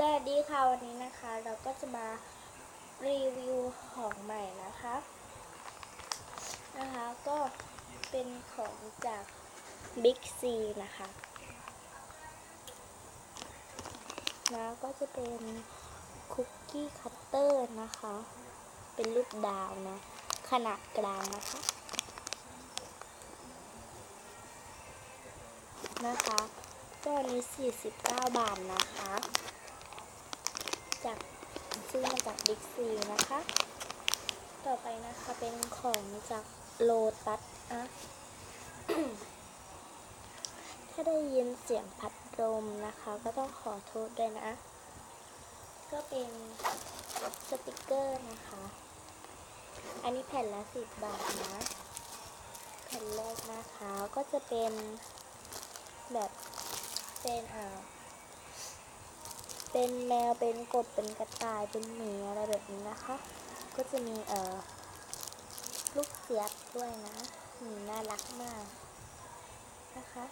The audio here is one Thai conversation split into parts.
สวัสดีค่ะวันนี้นะคะ เราก็จะมารีวิวของใหม่นะคะนะคะ ก็เป็นของจาก Big C นะคะแล้วก็จะเป็นคุกกี้คัตเตอร์นะคะ เป็นรูปดาวนะขนาดกลางนะคะ นะคะก็อันนี้49 บาทนะคะ จากซื้อมาจากบิ๊กซีนะคะ ต่อไปนะคะเป็นของจากโลตัสอะถ้าได้ยินเสียงพัดลมนะคะ ก็ต้องขอโทษด้วยนะ ก็เป็นสติกเกอร์นะคะ อันนี้แผ่นละสิบบาทนะ แผ่นแรกนะคะก็จะเป็นแบบเป็นอ่า เป็นแมวเป็นกบเป็นกระต่ายเป็นหมีอะไรแบบนี้นะคะ ก็จะมีเอ่อลูกเสือด้วยนะหมีน่ารักมากนะคะ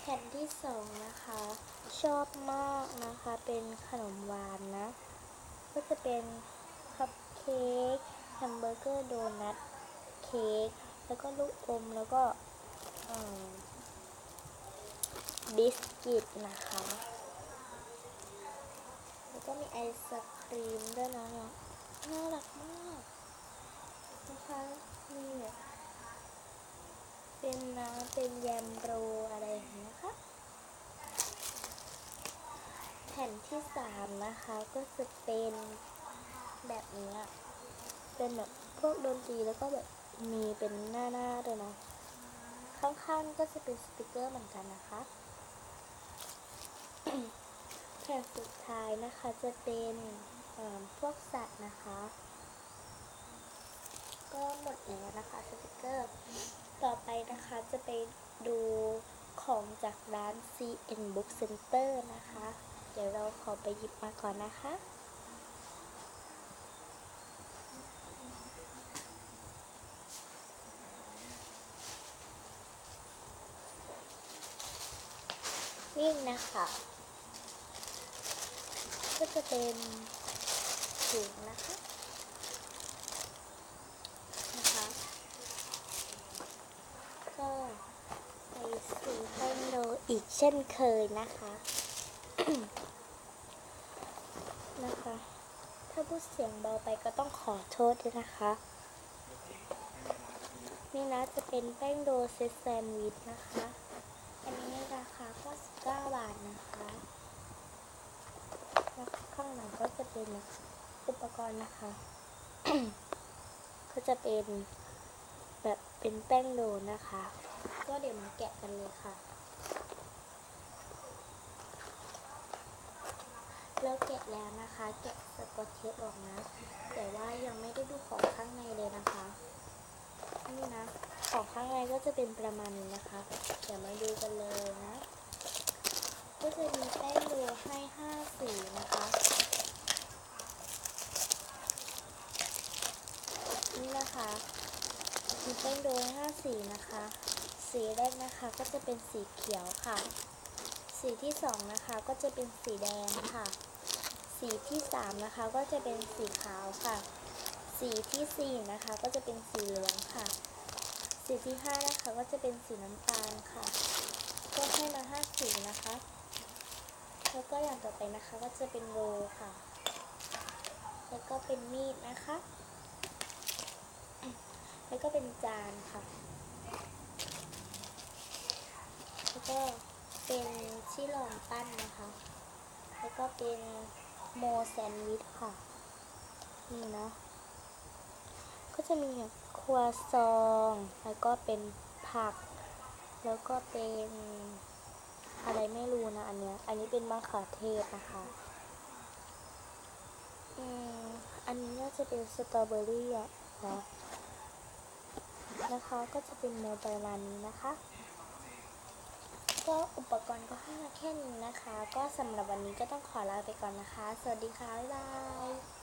แผ่นที่สองนะคะ ชอบมากนะคะเป็นขนมหวานนะ ก็จะเป็นคัพเค้กแฮมเบอร์เกอร์โดนัทเค้กแล้วก็ลูกอมแล้วก็บิสกิตนะคะ ไอศครีมด้วยนะเนี่ยน่ารักมากนะคะนี่เป็นน้ำเป็นแยมโรอะไรอย่างนี้ยนะคะแผ่นที่สามนะคะก็จะเป็นแบบนี้เป็นแบบพวกดนตรีแล้วก็แบบมีเป็นหน้าหน้าๆด้วยนะข้างๆก็จะเป็นสติกเกอร์เหมือนกันนะคะ แผ่นสุด ท้ายนะคะจะเป็นพวกสัตว์นะคะ ก็หมดแล้วนะคะสติกเกอร์ ต่อไปนะคะจะไปดูของจากร้าน CN Book Center นะคะ เดี๋ยวเราขอไปหยิบมาก่อนนะคะนี่นะคะ ก็จะเป็นถุงนะคะนะคะก็ไปซื้อแป้งโรลอีกเช่นเคยนะคะนะคะ ถ้าพูดเสียงเบาไปก็ต้องขอโทษด้วยนะคะ นี่นะจะเป็นแป้งโรลเซตแซนด์วิชนะคะ อันนี้ราคาก็19บาทนะคะางหลังก็จะเป็นอุปกรณ์นะคะ ก็จะเป็นแบบเป็นแป้งโรลนะคะ ก็เดี๋ยวมาแกะกันเลยค่ะแล้วแกะแล้วนะคะ แกะสกอตเทปออกนะ แต่ว่ายังไม่ได้ดูของข้างในเลยนะคะนี่นะ ของข้างในก็จะเป็นประมาณนี้นะคะ เดี๋ยวมาดูกันเลยนะ ก็จะมีแป้งโรลให้ห้าสีนะคะ นี่นะคะมีแป้งโรยห้าสีนะคะ สีแรกนะคะก็จะเป็นสีเขียวค่ะ สีที่สองนะคะก็จะเป็นสีแดงค่ะ สีที่สามนะคะก็จะเป็นสีขาวค่ะ สีที่สี่นะคะก็จะเป็นสีเหลืองค่ะ สีที่ห้านะคะก็จะเป็นสีน้ำตาลค่ะ ก็ให้มาห้าสีนะคะ แล้วก็อย่างต่อไปนะคะก็จะเป็นโรลค่ะ แล้วก็เป็นมีดนะคะ ก็เป็นจานค่ะ แล้วก็เป็นที่รองปั้นนะคะ แล้วก็เป็นโมแซนด์วิชค่ะ นี่นะก็จะมีครัวซอง แล้วก็เป็นผัก แล้วก็เป็นอะไรไม่รู้นะอันเนี้ย อันนี้เป็นมะเขือเทศนะคะอืมอันนี้น่าจะเป็นสตรอเบอรี่อะนะ นะคะก็จะเป็นโมประมาณนี้นะคะ ก็อุปกรณ์ก็ให้มาแค่นี้นะคะ ก็สำหรับวันนี้ก็ต้องขอลาไปก่อนนะคะ สวัสดีค่ะ บ๊ายบาย